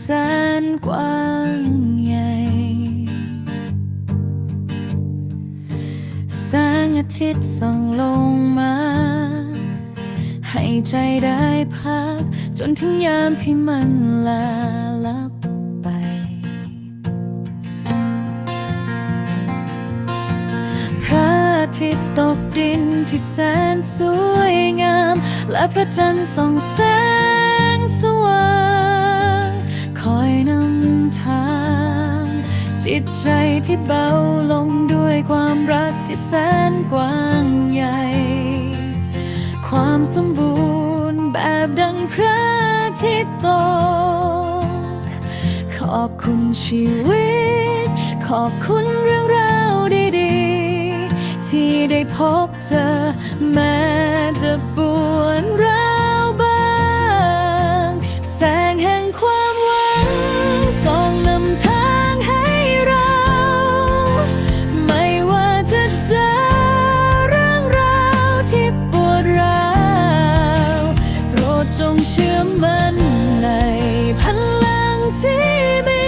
แสนกว้างใหญ่ แสงอาทิตย์ส่องลงมา ให้ใจได้พัก จนถึงยามที่มันลาลับไป พระอาทิตย์ตกดินที่แสนสวยงาม และพระจันทร์ส่องแสง จิตใจที่เบาลงด้วยความรักที่แสนกว้างใหญ่ ความสมบูรณ์แบบดังพระอาทิตย์ตก ขอบคุณชีวิต ขอบคุณเรื่องราวดีๆ ที่ได้พบเจอแม้จะปวดร้า อมั่นในพลังที่มี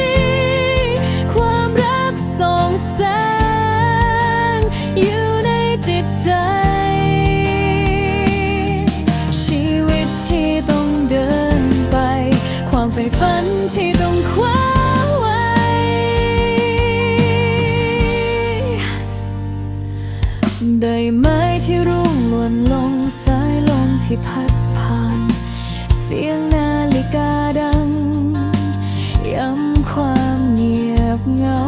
ความรักส่องแสงอยู่ในจิตใจ ชีวิตที่ต้องเดินไป ความใฝ่ฝันที่ต้องคว้าไว้ ได้ไหมที่รุ่งหล่นลงสายลมที่พัดผ่าน เสียงนาฬิกาดัง ย้ำความเงียบเหงา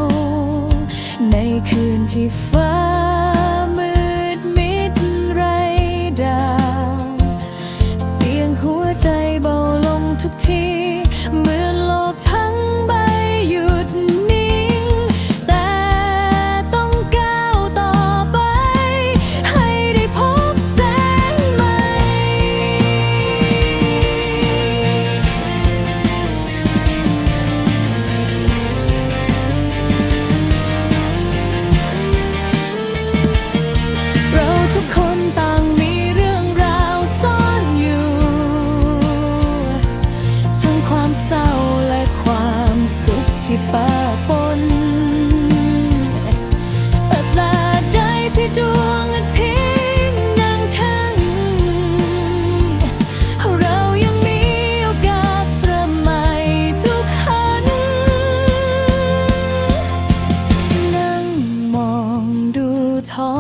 ในคืนที่ฟ้า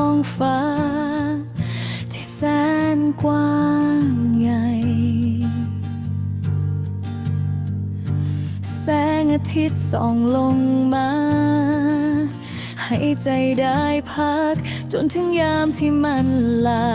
องฟ้า ที่แสนกว้างใหญ่ แสงอาทิตย์ส่องลงมา ให้ใจได้พัก จนถึงยามที่มันลา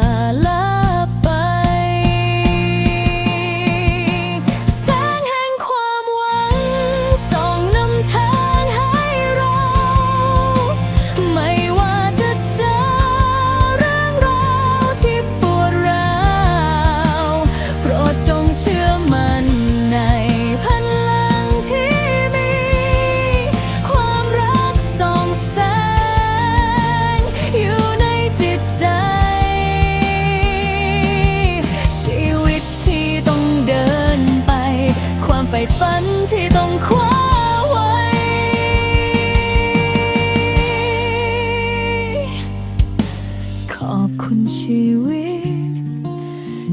คุณชีวิต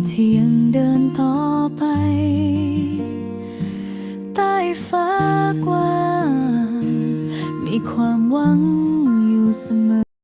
ที่ยังเดินต่อไป ใต้ฟ้ากว้าง มีความหวัง